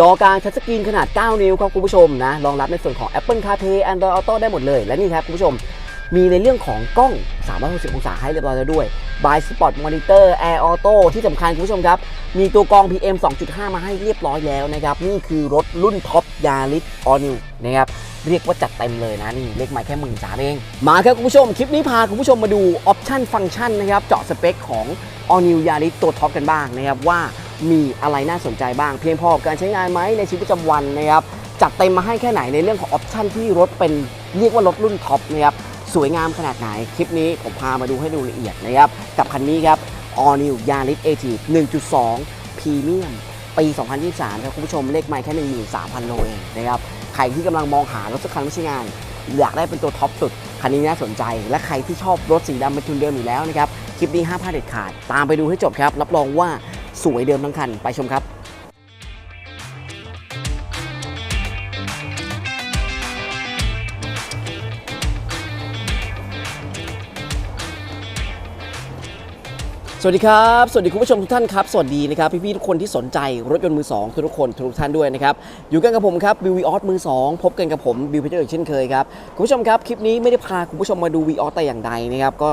จอกลางทัชสกรีนขนาด 9 นิ้วครับคุณผู้ชมนะรองรับในส่วนของ Apple CarPlay Android Auto ได้หมดเลย และนี่ครับคุณผู้ชมมีในเรื่องของกล้อง 360 องศาให้เรียบร้อยแล้วด้วย By Spot Monitor Air Auto ที่สำคัญคุณผู้ชมครับ มีตัวกรอง PM 2.5 มาให้เรียบร้อยแล้วนะครับ นี่คือรถรุ่นท็อปยาริสออนิวนะครับ เรียกว่าจัดเต็มเลยนะ นี่เลขไม้แค่หมื่นสามเอง มาครับคุณผู้ชม คลิปนี้พาคุณผู้ชมมาดูออปชันฟังก์ชันนะครับ เจาะสเปคของ All New Yaris ตัวท็อปกันบ้างนะครับว่า มีอะไรน่าสนใจบ้าง เพียงพอกับการใช้งานไหมในชีวิตประจำวันนะครับจัดเต็มมาให้แค่ไหนในเรื่องของออปชันที่รถเป็นเรียกว่ารถรุ่นท็อปนะครับสวยงามขนาดไหน คลิปนี้ผมพามาดูให้ดูละเอียดนะครับ กับคันนี้ครับ All New Yaris a t 1.2 Premium ปี 2023 ครับคุณผู้ชมเลขไมล์แค่ 13,000 โลเองนะครับใครที่กำลังมองหารถสักคันไม่ใช่งาน อยากได้เป็นตัวท็อปสุด คันนี้น่าสนใจ และใครที่ชอบรถสีดำเป็นทุนเดิมอยู่แล้วนะครับ คลิปนี้ห้ามพลาดเด็ดขาด ตามไปดูให้จบครับ รับรองว่า สวยเดิมทั้งคัน ไปชมครับสวัสดีครับ สวัสดีคุณผู้ชมทุกท่านครับ สวัสดีนะครับพี่ๆทุกคนที่สนใจรถยนต์มือสองทุกคนทุกท่านด้วยนะครับ อยู่กันกับผมครับบิววีออสมือสองพบกันกับผมบิวเพชรเอกเช่นเคยครับ คุณผู้ชมครับ คลิปนี้ไม่ได้พาคุณผู้ชมมาดูวีออสแต่อย่างใดนะครับ ก็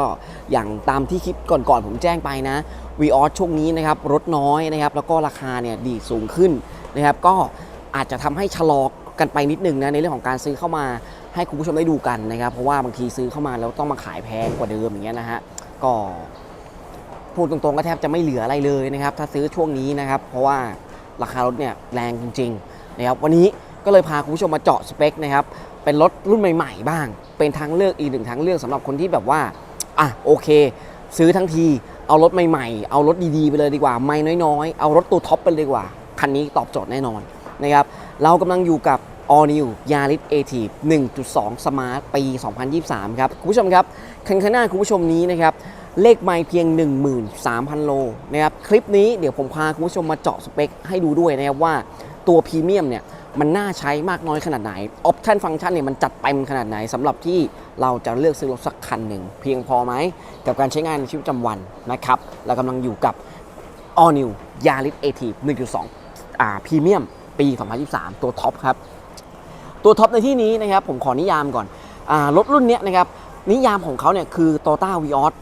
อย่างตามที่คลิปก่อนๆผมแจ้งไปนะ วีออสช่วงนี้นะครับรถน้อยนะครับแล้วก็ราคาเนี่ยดีสูงขึ้นนะครับก็อาจจะทำให้ชะลอกันไปนิดนึงนะในเรื่องของการซื้อเข้ามาให้คุณผู้ชมได้ดูกันนะครับ เพราะว่าบางทีซื้อเข้ามาแล้วต้องมาขายแพงกว่าเดิมอย่างเงี้ยนะฮะก็พูดตรงๆก็แทบจะไม่เหลืออะไรเลยนะครับ ถ้าซื้อช่วงนี้นะครับ เพราะว่าราคารถเนี่ยแรงจริงๆนะครับวันนี้ก็เลยพาคุณผู้ชมมาเจาะสเปคนะครับเป็นรถรุ่นใหม่ๆบ้าง เป็นทางเลือกอีกหนึ่งทางเลือกสำหรับคนที่แบบว่าอะโอเค ซื้อทั้งที เอารถใหม่ๆ เอารถดีๆ ไปเลยดีกว่า ไม่น้อยๆ เอารถตัวท็อปไปเลยดีกว่า คันนี้ตอบโจทย์แน่นอนนะครับ เรากำลังอยู่กับ All New Yaris a t i v 1.2 Smart ปี 2023 ครับ คุณผู้ชมครับ คันข้างหน้าคุณผู้ชมนี้นะครับ เลขไมล์เพียง 13,000 โลนะครับ คลิปนี้เดี๋ยวผมพาคุณผู้ชมมาเจาะสเปคให้ดูด้วยนะครับว่าตัวพรีเมียมเนี่ย มันน่าใช้มากน้อยขนาดไหนออปชันฟังก์ชันเนี่ยมันจัดเต็มขนาดไหนสำหรับที่เราจะเลือกซื้อรถสักคันหนึ่ง เพียงพอไหม กับการใช้งานในชีวิตประจำวันนะครับ เรากำลังอยู่กับ All New Yaris a t 1.2อ่าพรีเมียมปี 2023 ตัวท็อปครับ ตัวท็อปในที่นี้นะครับ ผมขอนิยามก่อนอ่ารถรุ่นเนี้ยนะครับ นิยามของเขาเนี่ยคือ Toyota Vios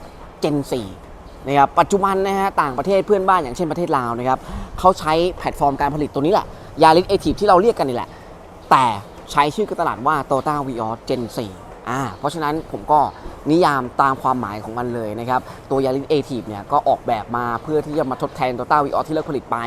Gen 4นะครับปัจจุบันนะฮะต่างประเทศเพื่อนบ้านอย่างเช่นประเทศลาวนะครับเขาใช้แพลตฟอร์มการผลิตตัวนี้แหละ ยาริสเอทีฟที่เราเรียกกันนี่แหละ แต่ใช้ชื่อการตลาดว่า t o t a Vios Gen 4อ่าเพราะฉะนั้นผมก็นิยามตามความหมายของมันเลยนะครับ ตัวยาริสเอทีฟเนี่ยก็ออกแบบมาเพื่อที่จะมาทดแทน t o t a Vios ที่เลิกผลิตไป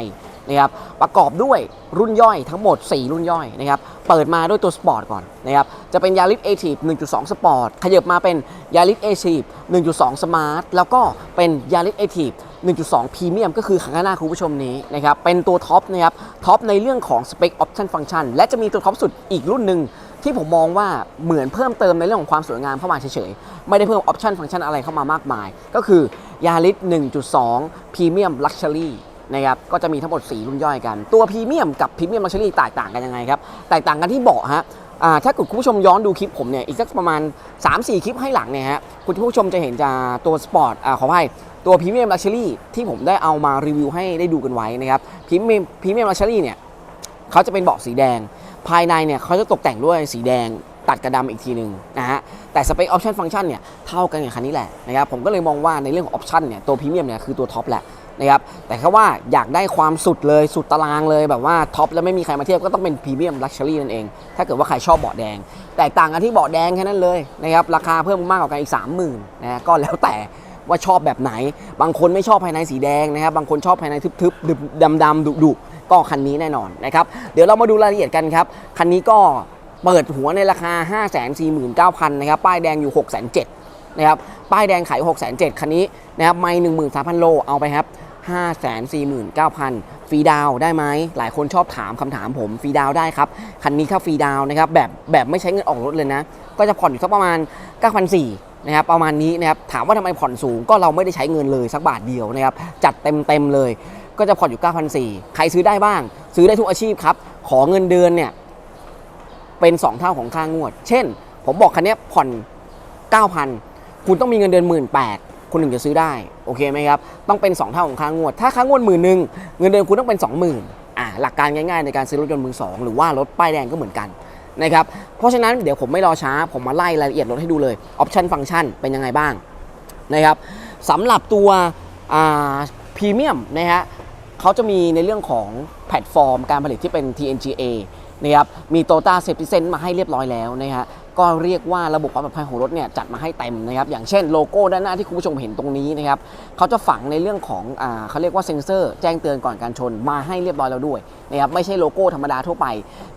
นะครับประกอบด้วยรุ่นย่อยทั้งหมด 4 รุ่นย่อยนะครับเปิดมาด้วยตัวสปอร์ตก่อนนะครับจะเป็นยาริสเอทีฟ1.2 สปอร์ตขยับมาเป็นยาริสเอทีฟ1.2 สมาร์ทแล้วก็เป็นยาริสเอทีฟ 1.2พรีเมียมก็คือข้างหน้าคุณผู้ชมนี้นะครับ เป็นตัวท็อปนะครับ ท็อปในเรื่องของสเปคออปชันฟังก์ชันและจะมีตัวท็อปสุดอีกรุ่นหนึ่งที่ผมมองว่าเหมือนเพิ่มเติมในเรื่องของความสวยงามเข้ามาเฉยๆ ไม่ได้เพิ่มออปชันฟังก์ชันอะไรเข้ามามากมาย ก็คือยาริส1.2 Premium Luxury นะครับก็จะมีทั้งหมด 4 รุ่นย่อยกัน ตัวพรีเมียมกับพรีเมียมลักชัวรี่แตกต่างกันยังไงครับ แตกต่างกันที่เบาะฮะถ้าเกิดคุณผู้ชมย้อนดูคลิปผมเนี่ย อีกสักประมาณ 3-4 คลิปให้หลังเนี่ยฮะ คุณผู้ชมจะเห็นจากตัวสปอร์ตอ่าขออภัย ตัวพรีเมียมลักชัวรี่ที่ผมได้เอามารีวิวให้ได้ดูกันไว้นะครับพรีเมียมพรีเมียมลักชัวรี่เนี่ยเขาจะเป็นเบาะสีแดง ภายในเนี่ยเขาจะตกแต่งด้วยสีแดงตัดกระดำอีกทีหนึ่งนะฮะแต่สเปคออปชันฟังก์ชันเนี่ยเท่ากันกับคันนี้แหละนะครับผมก็เลยมองว่าในเรื่องของออปชันเนี่ยตัวพรีเมียมเนี่ยคือตัวท็อปแหละนะครับแต่แค่ว่าอยากได้ความสุดเลยสุดตารางเลยแบบว่าท็อปแล้วไม่มีใครมาเทียบก็ต้องเป็นพรีเมียมลักชัวรี่นั่นเอง ถ้าเกิดว่าใครชอบเบาะแดง แตกต่างกันที่เบาะแดงแค่นั้นเลยนะครับราคาเพิ่มมากกว่ากันอีก 30,000นะก็แล้วแต่ ว่าชอบแบบไหน บางคนไม่ชอบภายในสีแดงนะครับ บางคนชอบภายในทึบๆดำๆดุๆก็คันนี้แน่นอนนะครับ เดี๋ยวเรามาดูรายละเอียดกันครับ คันนี้ก็เปิดหัวในราคา 549,000นะครับ ป้ายแดงอยู่ 607,000นะครับ ป้ายแดงขาย607คันนี้นะครับ ไม่13,000 โล เอาไปครับ 549,000ฟรีดาวได้ไหม หลายคนชอบถามคำถามผมฟรีดาวได้ครับ คันนี้ถ้าฟรีดาวน์นะครับแบบแบบไม่ใช้เงินออกรถเลยนะ ก็จะผ่อนอยู่สักประมาณ 9,400 นะครับประมาณนี้นะครับถามว่าทำไมผ่อนสูงก็เราไม่ได้ใช้เงินเลยสักบาทเดียวนะครับจัดเต็มเต็มๆเลย ก็จะผ่อนอยู่ 9,400 ใครซื้อได้บ้าง ซื้อได้ทุกอาชีพครับ ขอเงินเดือนเนี่ยเป็น 2 เท่าของค่างวด เช่น ผมบอกคันนี้ผ่อน 9,000 คุณต้องมีเงินเดือน 18,000คุณถึงจะซื้อได้โอเคไหมครับต้องเป็น 2 เท่าของค่างวด ถ้าค่างวดหมื่นหนึ่งเงินเดือนคุณต้องเป็น 20,000อ่าหลักการง่ายๆในการซื้อรถยนต์มือสองหรือว่ารถป้ายแดงก็เหมือนกัน นะครับ เพราะฉะนั้นเดี๋ยวผมไม่รอช้า ผมมาไล่รายละเอียดรถให้ดูเลยออปชันฟังก์ชันเป็นยังไงบ้างนะครับสำหรับตัวพรีเมียมนะฮะเขาจะมีในเรื่องของแพลตฟอร์มการผลิตที่เป็น TNGA นะครับมี Toyota Safety Sense มาให้เรียบร้อยแล้วนะฮะ ก็เรียกว่าระบบความปลอดภัยของรถเนี่ยจัดมาให้เต็มนะครับอย่างเช่นโลโก้ด้านหน้าที่คุณผู้ชมเห็นตรงนี้นะครับเขาจะฝังในเรื่องของอ่าเขาเรียกว่าเซ็นเซอร์แจ้งเตือนก่อนการชนมาให้เรียบร้อยแล้วด้วยนะครับไม่ใช่โลโก้ธรรมดาทั่วไป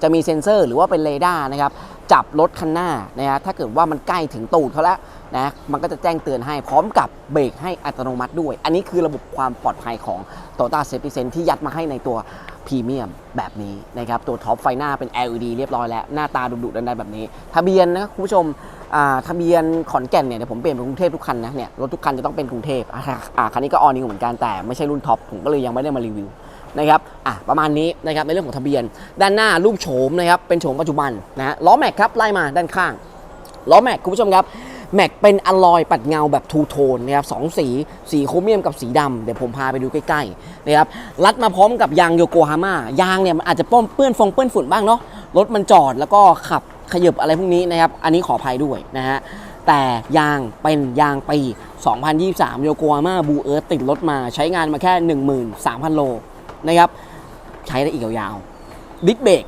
จะมีเซ็นเซอร์หรือว่าเป็นเรดาร์นะครับจับรถคันหน้านะฮะถ้าเกิดว่ามันใกล้ถึงตูดเขาแล้วนะมันก็จะแจ้งเตือนให้พร้อมกับเบรกให้อัตโนมัติด้วย อันนี้คือระบบความปลอดภัยของ Toyota Safety Sense ที่ยัดมาให้ในตัว พรีเมียมแบบนี้นะครับตัวท็อปไฟหน้าเป็น LED เรียบร้อยแล้ว หน้าตาดุๆดันๆแบบนี้ ทะเบียนนะคุณผู้ชมอ่าทะเบียนขอนแก่นเนี่ยเดี๋ยวผมเปลี่ยนเป็นกรุงเทพทุกคันนะเนี่ยรถทุกคันจะต้องเป็นกรุงเทพอ่าคันนี้ก็ออนิวเหมือนกันแต่ไม่ใช่รุ่นท็อปผมก็เลยยังไม่ได้มารีวิวนะครับอะประมาณนี้นะครับในเรื่องของทะเบียน ด้านหน้ารูปโฉมนะครับเป็นโฉมปัจจุบันนะฮะล้อแม็กครับไล่มาด้านข้างล้อแม็กคุณผู้ชมครับ แม็กเป็นอลลอยปัดเงาแบบทูโทนนะครับสองสี สีโครเมียมกับสีดำเดี๋ยวผมพาไปดูใกล้ๆนะครับรัดมาพร้อมกับยางโยโกฮาม่ายางเนี่ยมันอาจจะป้อมเปื้อนฟองเปื้อนฝุ่นบ้างเนาะรถมันจอดแล้วก็ขับขยับอะไรพวกนี้นะครับ อันนี้ขออภัยด้วยนะฮะแต่ยางเป็นยางปี 2023 โยโกฮาม่าบูเอิร์ติดรถมาใช้งานมาแค่ 13,000 โลนะครับ ใช้ได้อีกยาวๆดิสเบรก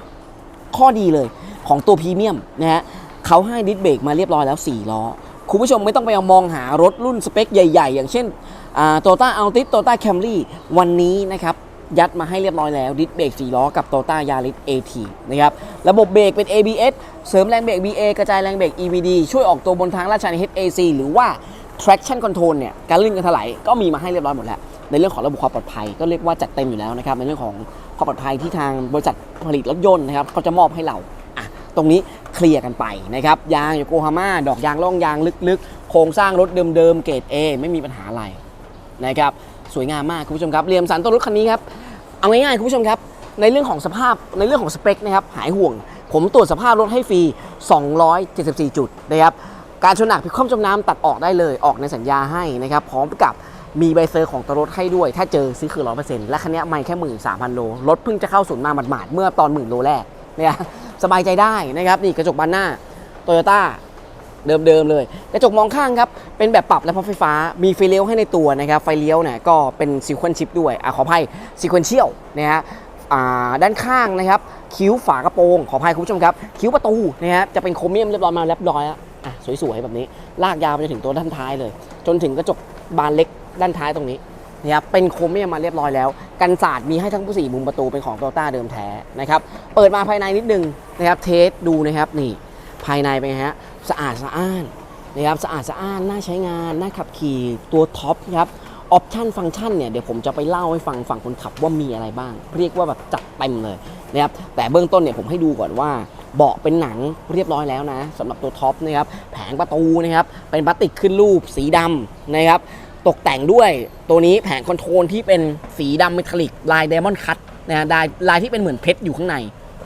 ข้อดีเลยของตัวพรีเมียมนะฮะเขาให้ดิสเบรกมาเรียบร้อยแล้ว 4 ล้อ คุณผู้ชมไม่ต้องไปมองหารถรุ่นสเปคใหญ่ ๆ อย่างเช่นโตต้าอัลติสโตต้าแคมรี่วันนี้นะครับยัดมาให้เรียบร้อยแล้วดิสเบรก4ล้อกับโตต้ายาริส AT นะครับระบบเบรกเป็น ABS เสริมแรงเบรก BA กระจายแรงเบรก EBD ช่วยออกตัวบนทางลาดชัน HAC หรือว่า traction control เนี่ยการลื่นการถลายก็มีมาให้เรียบร้อยหมดแล้ว ในเรื่องของระบบความปลอดภัยก็เรียกว่าจัดเต็มอยู่แล้วนะครับในเรื่องของความปลอดภัยที่ทางบริษัทผลิตรถยนต์นะครับเขาจะมอบให้เรา ตรงนี้เคลียร์กันไปนะครับยางโยโกฮาม่าดอกยางล่องยางลึกๆ โครงสร้างรถเดิมๆเกรด A ไม่มีปัญหาอะไรนะครับสวยงามมากคุณผู้ชมครับเรียมสันตัวรถคันนี้ครับเอาง่ายๆคุณผู้ชมครับในเรื่องของสภาพในเรื่องของสเปคนะครับหายห่วง ผมตรวจสภาพรถให้ฟรี 274 จุดนะครับการชนหนักพิคว่ำจมน้ำตัดออกได้เลยออกในสัญญาให้นะครับพร้อมกับมีใบเซอร์ของตัวรถให้ด้วย ถ้าเจอซื้อคือร้อยเปอร์เซ็นต์และคันนี้ไม่แค่หมื่นสามพันโล รถเพิ่งจะเข้าศูนย์มาหมาดๆเมื่อตอนหมื่นโลแรกเนี่ยสบายใจได้นะครับนี่กระจกบานหน้าโตโยต้าเดิมๆเลย กระจกมองข้างครับ เป็นแบบปรับและพับไฟฟ้ามีไฟเลี้ยวให้ในตัวนะครับ ไฟเลี้ยวเนี่ยก็เป็นซีเควนชิปด้วยอะขออภัยซีเควนเชียลนะฮะอ่าด้านข้างนะครับ คิ้วฝากระโปรงขออภัยคุณผู้ชมครับ คิ้วประตูนะฮะจะเป็นโครเมียมเรียบร้อยมาเรียบร้อยแล้วอะสวยๆแบบนี้ ลากยาวไปจนถึงตัวด้านท้ายเลย จนถึงกระจกบานเล็กด้านท้ายตรงนี้ นะครับเป็นโครเมียมมาเรียบร้อยแล้ว กันศาสตร์มีให้ทั้งผู้สี่มุมประตูเป็นของโตต้าเดิมแท้นะครับเปิดมาภายในนิดนึงนะครับเทสดูนะครับนี่ภายในเป็นไงฮะสะอาดสะอ้านนะครับสะอาดสะอ้านน่าใช้งานน่าขับขี่ตัวท็อปครับออปชันฟังก์ชันเนี่ยเดี๋ยวผมจะไปเล่าให้ฟังฝั่งคนขับว่ามีอะไรบ้าง เรียกว่าแบบจัดเต็มเลยนะครับแต่เบื้องต้นเนี่ยผมให้ดูก่อนว่าเบาะเป็นหนังเรียบร้อยแล้วนะสำหรับตัวท็อปนะครับแผงประตูนะครับเป็นพลาสติกขึ้นรูปสีดำนะครับ ตกแต่งด้วยตัวนี้แผงคอนโทรลที่เป็นสีดำเมทัลลิกลายไดมอนด์คัตนะฮะลายลายที่เป็นเหมือนเพชรอยู่ข้างใน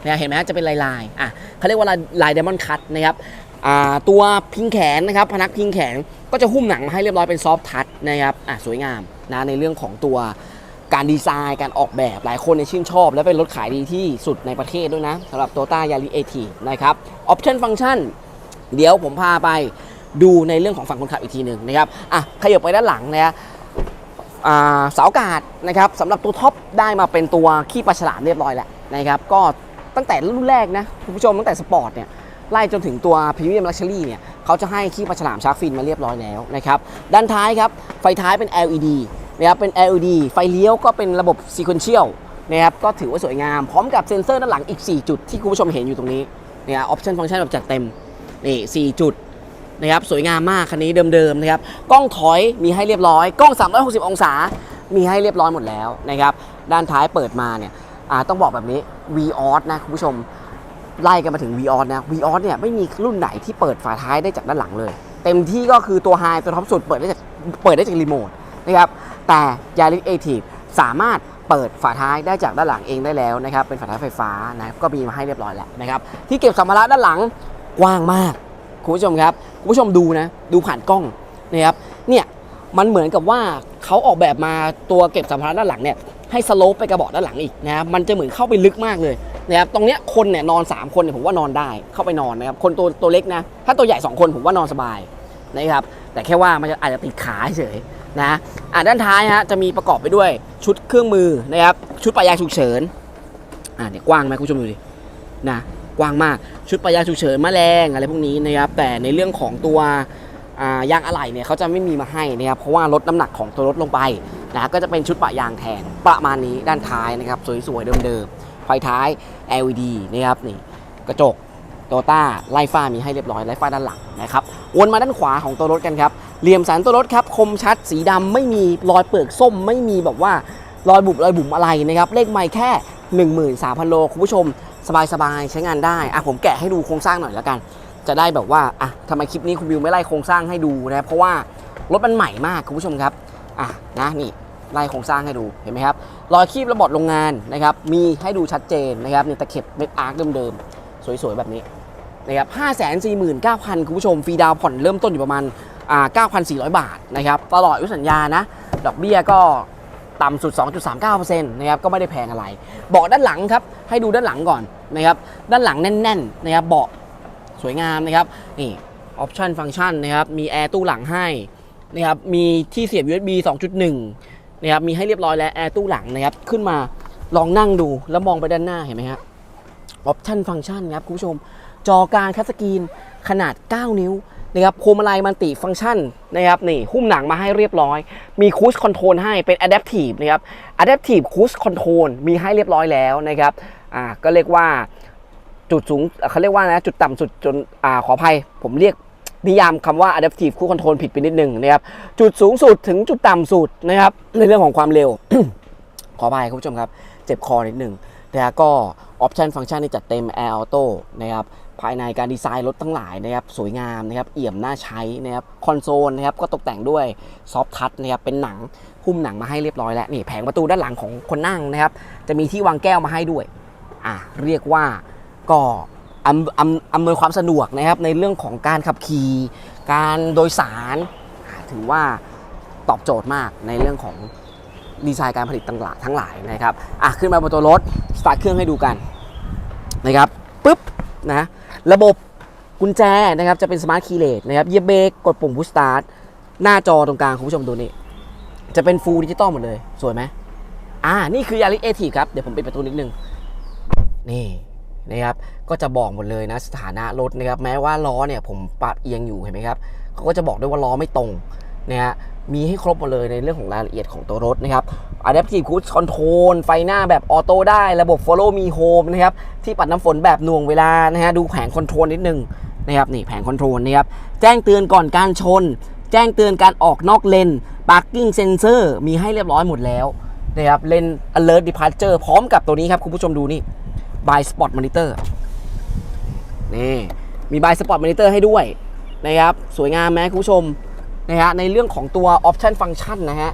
นะเห็นไหมจะเป็นลายลายอะเขาเรียกว่าลายลายไดมอนด์คัตนะครับอ่าตัวพิงแขนนะครับพนักพิงแขนก็จะหุ้มหนังมาให้เรียบร้อยเป็นซอฟทัชนะครับอะสวยงามนะในเรื่องของตัวการดีไซน์การออกแบบหลายคนเนี่ยชื่นชอบ และเป็นรถขายดีที่สุดในประเทศด้วยนะสำหรับ t o ต้ายาริเอทีนะครับออปชั่นฟังก์ชันเดี๋ยวผมพาไป ดูในเรื่องของฝั่งคนขับอีกทีหนึ่งนะครับอะขยับไปด้านหลังนะฮะเสาอากาศนะครับสำหรับตัวท็อปได้มาเป็นตัวขี้ปลาฉลามเรียบร้อยแล้วนะครับก็ตั้งแต่รุ่นแรกนะคุณผู้ชมตั้งแต่สปอร์ตเนี่ยไล่จนถึงตัวพรีเมียมลักชัวรี่เนี่ยเขาจะให้ขี้ปลาฉลามชาร์กฟินมาเรียบร้อยแล้วนะครับด้านท้ายครับไฟท้ายเป็น LED นะครับเป็น LED ไฟเลี้ยวก็เป็นระบบ Sequential นะครับก็ถือว่าสวยงาม พร้อมกับเซ็นเซอร์ด้านหลังอีก 4 จุดที่คุณผู้ชมเห็นอยู่ตรงนี้เนี่ยออปชั่นฟังก์ชันแบบจัดเต็มนี่4จุด นะครับสวยงามมากคันนี้เดิมๆนะครับกล้องถอยมีให้เรียบร้อย กล้อง 360 องศา มีให้เรียบร้อยหมดแล้วนะครับด้านท้ายเปิดมาเนี่ยต้องบอกแบบนี้ v ีออสนะคุณผู้ชมไล่กันมาถึง v ีออสนะ v ีออสเนี่ยไม่มีรุ่นไหนที่เปิดฝาท้ายได้จากด้านหลังเลย เต็มที่ก็คือตัวไฮตัวท็อปสุดเปิดได้จากเปิดได้จากรีโมทนะครับแต่ Yaris a t i v สามารถเปิดฝาท้ายได้จากด้านหลังเองได้แล้วนะครับเป็นฝาท้ายไฟฟ้านะก็มีมาให้เรียบร้อยแล้วนะครับที่เก็บสัมภาระด้านหลังกว้างมาก คุณผู้ชมครับคุณผู้ชมดูนะ ดูผ่านกล้องนะครับเนี่ยมันเหมือนกับว่าเขาออกแบบมาตัวเก็บสัมภาระด้านหลังเนี่ยให้สโลปไปกระบอกด้านหลังอีกนะครับมันจะเหมือนเข้าไปลึกมากเลยนะครับตรงเนี้ยคนเนี่ยนอน 3 คนเนี่ยผมว่านอนได้เข้าไปนอนนะครับคนตัวตัวเล็กนะ ถ้าตัวใหญ่ 2 คนผมว่านอนสบายนะครับแต่แค่ว่ามันจะอาจจะติดขาเฉยนะอ่าด้านท้ายฮะจะมีประกอบไปด้วยชุดเครื่องมือนะครับชุดปะยางฉุกเฉินอ่าเนี่ยกว้างไหมคุณผู้ชมดูดินะ กว้างมาก ชุดปะยาฉุกเฉินแมลงอะไรพวกนี้นะครับแต่ในเรื่องของตัวยางอะไหล่เนี่ยเขาจะไม่มีมาให้นะครับเพราะว่าลดน้ำหนักของตัวรถลงไปนะก็จะเป็นชุดปะยางแทนประมาณนี้ด้านท้ายนะครับสวยๆเดิมๆไฟท้าย LED นะครับนี่กระจกโตต้าไล่ฟ้ามีให้เรียบร้อยไล่ฟ้าด้านหลังนะครับวนมาด้านขวาของตัวรถกันครับเหลี่ยมสันตัวรถครับคมชัดสีดำไม่มีรอยเปลือกส้ม ไม่มีแบบว่ารอยบุบรอยบุ๋มอะไรนะครับเลขไม่แค่ 13,000 โลคุณผู้ชม สบายๆใช้งานได้อะผมแกะให้ดูโครงสร้างหน่อยแล้วกัน จะได้แบบว่าอะทำไมคลิปนี้คุณวิวไม่ไล่โครงสร้างให้ดูนะเพราะว่ารถมันใหม่มากคุณผู้ชมครับอะนะนี่ไล่โครงสร้างให้ดูเห็นไหมครับรอยคีบระบอดโรงงานนะครับมีให้ดูชัดเจนนะครับเนี่ยตะเข็บเม็ดอาร์คเดิมๆสวยๆแบบนี้นะครับ5 4 9 0 0 0คุณผู้ชมฟรีดาวผ่อนเริ่มต้นอยู่ประมาณอ่า9,400บาทนะครับตลอดอายุสัญญานะดอกเบี้ยก็ ต่ำสุด 2.39%นะครับก็ไม่ได้แพงอะไร เบาะด้านหลังครับให้ดูด้านหลังก่อนนะครับด้านหลังแน่นๆนะครับเบาะสวยงามนะครับนี่ออปชันฟังก์ชันนะครับมีแอร์ตู้หลังให้นะครับมีที่เสียบ USB 2.1นะครับมีให้เรียบร้อยแล้วแอร์ตู้หลังนะครับขึ้นมาลองนั่งดูแล้วมองไปด้านหน้าเห็นไหมครับออปชันฟังก์ชันครับคุณผู้ชม จอการคัสกรีนขนาด 9 นิ้ว นะครับพวงมาลัยมันติฟังก์ชันนะครับนี่หุ้มหนังมาให้เรียบร้อย มีคู i คอนโทรลให้เป็น Adaptive นะครับ Adaptive Cruise Control มีให้เรียบร้อยแล้วนะครับอ่าก็เรียกว่าจุดสูงเขาเรียกว่านะจุดต่ำสุดจนอ่าขออภัย ผมเรียกนิยามคำว่า adaptive cruise control ผิดไปนิดนึงนะครับจุดสูงสุดถึงจุดต่ำสุดนะครับในเรื่องของความเร็ว ขออภัยคุณผู้ชมครับ เจ็บคอนิดนึงแต่ก็ออปชันฟังก์ชันที่จัดเต็ม Air Auto นะครับ ภายในการดีไซน์รถทั้งหลายนะครับสวยงามนะครับเอี่ยมน่าใช้นะครับคอนโซลนะครับก็ตกแต่งด้วยซอฟทัชนะครับเป็นหนังหุ้มหนังมาให้เรียบร้อยแล้วนี่แผงประตูด้านหลังของคนนั่งนะครับจะมีที่วางแก้วมาให้ด้วยอะเรียกว่าก็อำอำอำนวยความสะดวกนะครับในเรื่องของการขับขี่การโดยสารถือว่าตอบโจทย์มากในเรื่องของดีไซน์การผลิตต่างๆทั้งหลายนะครับอะขึ้นมาบนตัวรถสตาร์ทเครื่องให้ดูกันนะครับปุ๊บนะ ระบบกุญแจนะครับจะเป็นสมาร์ทคีย์เลสนะครับเยียบเบรกกดปุ่มพุชสตาร์ทหน้าจอตรงกลางคุณผู้ชมดูนี่จะเป็นฟูลดิจิตอลหมดเลย สวยไหมอ่า นี่คือยาริสเอทีครับ เดี๋ยวผมปิดประตูนิดนึง นี่นะครับ ก็จะบอกหมดเลยนะสถานะรถนะครับ แม้ว่าล้อเนี่ยผมปรับเอียงอยู่เห็นไหมครับเขาก็จะบอกด้วยว่าล้อไม่ตรง นะฮะมีให้ครบหมดเลยในเรื่องของรายละเอียดของตัวรถนะครับ Adaptive Cruise Control ไฟหน้าแบบออโต้ได้ ระบบ Follow Me Home นะครับ ที่ปัดน้ำฝนแบบหน่วงเวลานะฮะ ดูแผงคอนโทรลนิดนึงนะครับนี่แผงคอนโทรลนะครับ แจ้งเตือนก่อนการชน แจ้งเตือนการออกนอกเลน Parking Sensor มีให้เรียบร้อยหมดแล้วนะครับ เลน Alert Departure พร้อมกับตัวนี้ครับ คุณผู้ชมดูนี่ by Spot Monitor นี่ มี by Spot Monitor ให้ด้วยนะครับ สวยงามไหมคุณผู้ชม นะฮะในเรื่องของตัว Option Function นะฮะ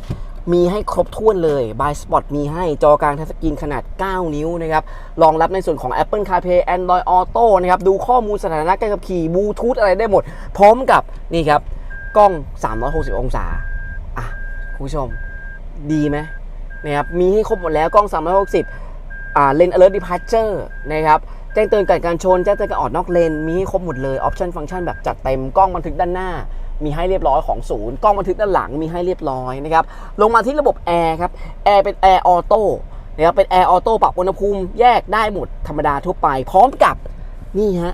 มีให้ครบถ้วนเลย by Spot มีให้จอกลางทัชสกรีนขนาด 9 นิ้วนะครับรองรับในส่วนของ Apple CarPlay Android Auto นะครับ ดูข้อมูลสถานะการขับขี่บลูทูธอะไรได้หมด พร้อมกับนี่ครับ กล้อง 360 องศา อะ คุณผู้ชม ดีไหมนะครับมีให้ครบหมดแล้วกล้อง 360 อ่าเลน alert departure นะครับแจ้งเตือนการการชนแจ้งเตือนการออกนอกเลนมีให้ครบหมดเลยออปชันฟังก์ชันแบบจัดเต็มกล้องบันทึกด้านหน้า มีให้เรียบร้อยของศูนย์กล้องบันทึกด้านหลังมีให้เรียบร้อยนะครับลงมาที่ระบบแอร์ครับแอร์เป็นแอร์ออโต้นะครับเป็นแอร์ออโต้ปรับอุณหภูมิแยกได้หมดธรรมดาทั่วไป พร้อมกับนี่ฮะ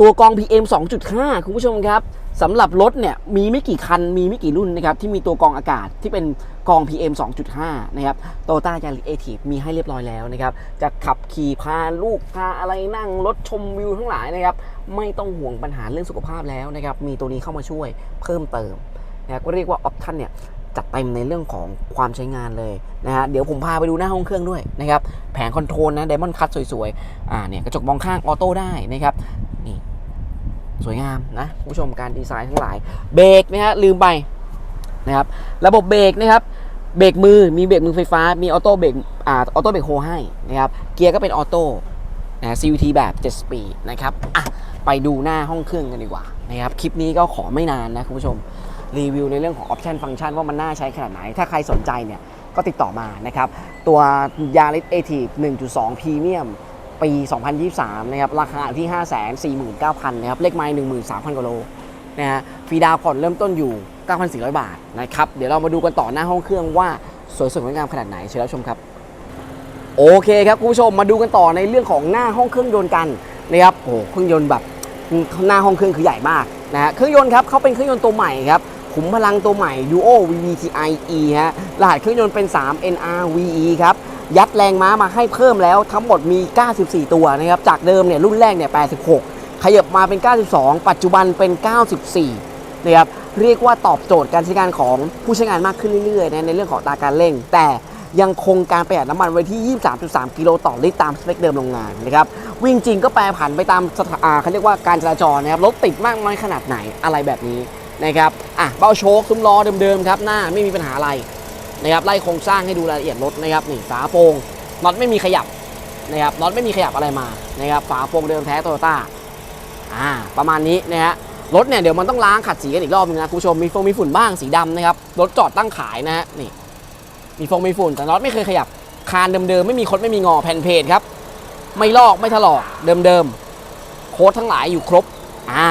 ตัวกอง PM 2.5 คุณผู้ชมครับสำหรับรถเนี่ยมีไม่กี่คันมีไม่กี่รุ่นนะครับที่มีตัวกองอากาศที่เป็นกอง PM 2.5 นะครับโตต้ายาริเอทีมีให้เรียบร้อยแล้วนะครับ จะขับขี่พาลูกพาอะไรนั่งรถชมวิวทั้งหลายนะครับ ไม่ต้องห่วงปัญหาเรื่องสุขภาพแล้วนะครับมีตัวนี้เข้ามาช่วยเพิ่มเติมนะครับก็เรียกว่าออปทันเนี่ยจัดเต็มในเรื่องของความใช้งานเลยนะฮะเดี๋ยวผมพาไปดูหน้าห้องเครื่องด้วยนะครับแผงคอนโทรลนะไดมอนด์คัตสวยๆอ่าเนี่ยกระจกมองข้างออโต้ได้นะครับนี่สวยงามนะผู้ชมการดีไซน์ทั้งหลายเบรกนะฮะลืมไปนะครับระบบเบรกนะครับเบรกมือมีเบรกมือไฟฟ้ามีออโต้เบรกอ่าออโต้เบรกโฮให้นะครับเกียร์ก็เป็นออโต้นะ CVT แบบ7สปีดนะครับอะ ไปดูหน้าห้องเครื่องกันดีกว่านะครับคลิปนี้ก็ขอไม่นานนะคุณผู้ชมรีวิวในเรื่องของออปชันฟังก์ชันว่ามันน่าใช้ขนาดไหน ถ้าใครสนใจเนี่ยก็ติดต่อมานะครับ ตัวยาริสเอทีฟ1.2พรีเมียมปี 2023 นะครับ ราคาที่ 549,000 นะครับ เลขไม้13,000กว่าโลนะฮะฟรีดาวน์ผ่อนเริ่มต้นอยู่ 9,400 บาทนะครับ เดี๋ยวเรามาดูกันต่อหน้าห้องเครื่องว่า สวยสดงดงามขนาดไหนเชิญรับชมครับ โอเคครับคุณผู้ชมมาดูกันต่อในเรื่องของหน้าห้องเครื่องยนต์กันนะครับโอ้หเครื่องยนต์แบบ หน้าห้องเครื่องคือใหญ่มากนะฮะเครื่องยนต์ครับเขาเป็นเครื่องยนต์ตัวใหม่ครับขุมพลังตัวใหม่ Duo VVTi E ฮะรหัสเครื่องยนต์เป็น 3 NRVE ครับยัดแรงม้ามาให้เพิ่มแล้วทั้งหมดมี 94 ตัวนะครับจากเดิมเนี่ยรุ่นแรกเนี่ย 86 ขยับมาเป็น 92 ปัจจุบันเป็น 94 นะครับเรียกว่าตอบโจทย์การใช้งานของผู้ใช้งานมากขึ้นเรื่อยๆนะในเรื่องของตาการเร่งแต่ ยังคงการประหยัดน้ำมันไว้ที่ 23.3 กิโลต่อลิตรตามสเปคเดิมโรงงานนะครับวิ่งจริงก็แปรผันไปตามสถาอ่าเขาเรียกว่าการจราจรนะครับรถติดมากน้อยขนาดไหนอะไรแบบนี้นะครับอะเบ้าโชคซุ้มล้อเดิมๆครับหน้าไม่มีปัญหาอะไรนะครับไล่โครงสร้างให้ดูรายละเอียดรถนะครับนี่ฝาโปร่งน็อตไม่มีขยับนะครับน็อตไม่มีขยับอะไรมานะครับฝาโปร่งเดิมแท้โตโยต้าอ่าประมาณนี้นะฮะรถเนี่ยเดี๋ยวมันต้องล้างขัดสีกันอีกรอบนึงนะคุณผู้ชมมีฟงมีฝุ่นบ้างสีดำนะครับรถจอดตั้งขายนะฮะนี่ มีฟงมีฝุ่นแต่น็อตไม่เคยขยับ คานเดิมๆไม่มีคดไม่มีงอแผ่นเพจครับ ไม่ลอกไม่ถลอกเดิมๆโค้ดทั้งหลายอยู่ครบอ่า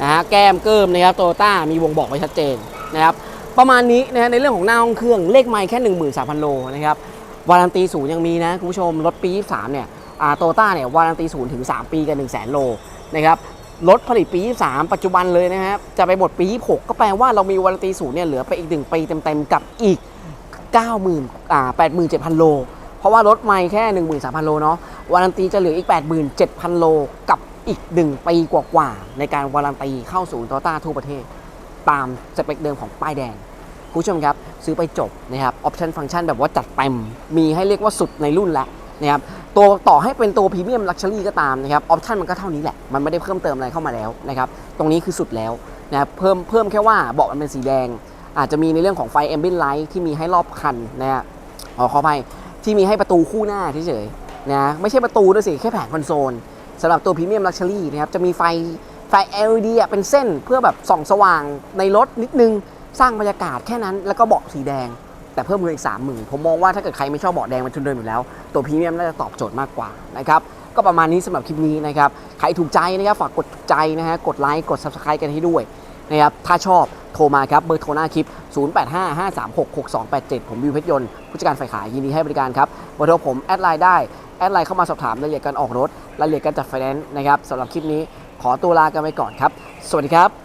นะฮะแก้มเกิมนะครับโตโยต้ามีวงบอกไว้ชัดเจนนะครับประมาณนี้นะฮะในเรื่องของหน้าห้องเครื่องเลขไมล์แค่ 13,000 โลนะครับวารันตีศูนย์ยังมีนะคุณผู้ชมรถปี 23 เนี่ยอ่าโตโยต้าเนี่ยวารันตีศูนย์ถึง 3 ปีกับ 1 0 0 0 0 0 โลนะครับรถผลิตปี 23 ปัจจุบันเลยนะครับจะไปหมดปี 26 ก็แปลว่าเรามีวารันตีศูนย์เนี่ยเหลือไปอีก 1 ปีเต็มๆกับอีก 90,000อ่า87,000 โล เพราะว่ารถไม่แค่ 13,000 โลเนาะวารันตีจะเหลืออีก 87,000 โลกับอีก 1 ปีกว่าๆ ในการวารันตีเข้าศูนย์โตต้าทั่วประเทศ ตามสเปคเดิมของป้ายแดง คุณผู้ชมครับ ซื้อไปจบนะครับออปชันฟังก์ชันแบบว่าจัดเต็มมีให้เรียกว่าสุดในรุ่นแล้วนะครับตัวต่อให้เป็นตัวพรีเมียมลักชัวรี่ก็ตามนะครับออปชันมันก็เท่านี้แหละ มันไม่ได้เพิ่มเติมอะไรเข้ามาแล้วนะครับตรงนี้คือสุดแล้วนะครับเพิ่มเพิ่มแค่ว่าเบาะมันเป็นสีแดง อาจจะมีในเรื่องของไฟแอมเบ n ไลท์ที่มีให้รอบคันนะฮะอ๋อขออภัยที่มีให้ประตูคู่หน้าเฉยๆนะไม่ใช่ประตูด้วยสิ แค่แผงคอนโซลสำหรับตัวพรีเมียมลักชัวรี่นะครับจะมีไฟไฟ LED เป็นเส้นเพื่อแบบส่องสว่างในรถนิดนึงสร้างบรรยากาศแค่นั้นแล้วก็เบาะสีแดง แต่เพิ่มเงินอีก 3 0,000 ผมมองว่าถ้าเกิดใครไม่ชอบเบาะแดงเป็นทุนเดิมอยู่แล้ว ตัวพรีเมียมน่าจะตอบโจทย์มากกว่านะครับก็ประมาณนี้สำหรับคลิปนี้นะครับใครถูกใจนะครับฝากกดถูกใจนะฮะกดไลค์กด subscribe กันให้ด้วย นะครับถ้าชอบโทรมาครับเบอร์โทรหน้าคลิป 0855366287 ผมวิวเพชรยนต์ผู้จัดการฝ่ายขายยินดีให้บริการครับเบอร์โทรผมแอดไลน์ได้ แอดไลน์เข้ามาสอบถามรายละเอียดการออกรถรายละเอียดการจัดไฟแนนซ์นะครับสำหรับคลิปนี้ขอตัวลากันไปก่อนครับ สวัสดีครับ